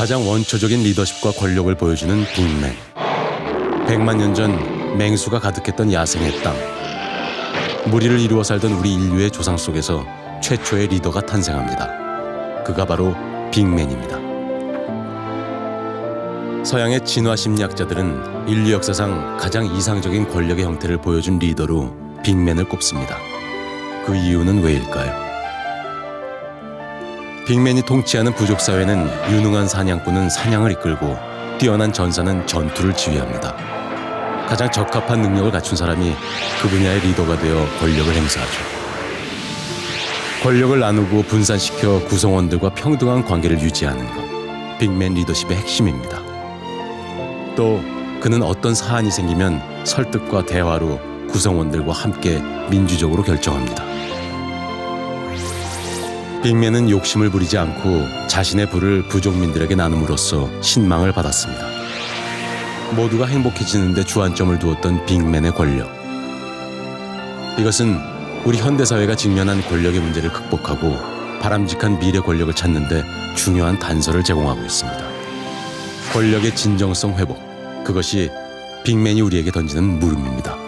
가장 원초적인 리더십과 권력을 보여주는 빅맨. 100만 년 전 맹수가 가득했던 야생의 땅. 무리를 이루어 살던 우리 인류의 조상 속에서 최초의 리더가 탄생합니다. 그가 바로 빅맨입니다. 서양의 진화 심리학자들은 인류 역사상 가장 이상적인 권력의 형태를 보여준 리더로 빅맨을 꼽습니다. 그 이유는 왜일까요? 빅맨이 통치하는 부족 사회는 유능한 사냥꾼은 사냥을 이끌고 뛰어난 전사는 전투를 지휘합니다. 가장 적합한 능력을 갖춘 사람이 그 분야의 리더가 되어 권력을 행사하죠. 권력을 나누고 분산시켜 구성원들과 평등한 관계를 유지하는 것. 빅맨 리더십의 핵심입니다. 또 그는 어떤 사안이 생기면 설득과 대화로 구성원들과 함께 민주적으로 결정합니다. 빅맨은 욕심을 부리지 않고 자신의 부를 부족민들에게 나눔으로써 신망을 받았습니다. 모두가 행복해지는데 주안점을 두었던 빅맨의 권력. 이것은 우리 현대사회가 직면한 권력의 문제를 극복하고 바람직한 미래 권력을 찾는데 중요한 단서를 제공하고 있습니다. 권력의 진정성 회복. 그것이 빅맨이 우리에게 던지는 물음입니다.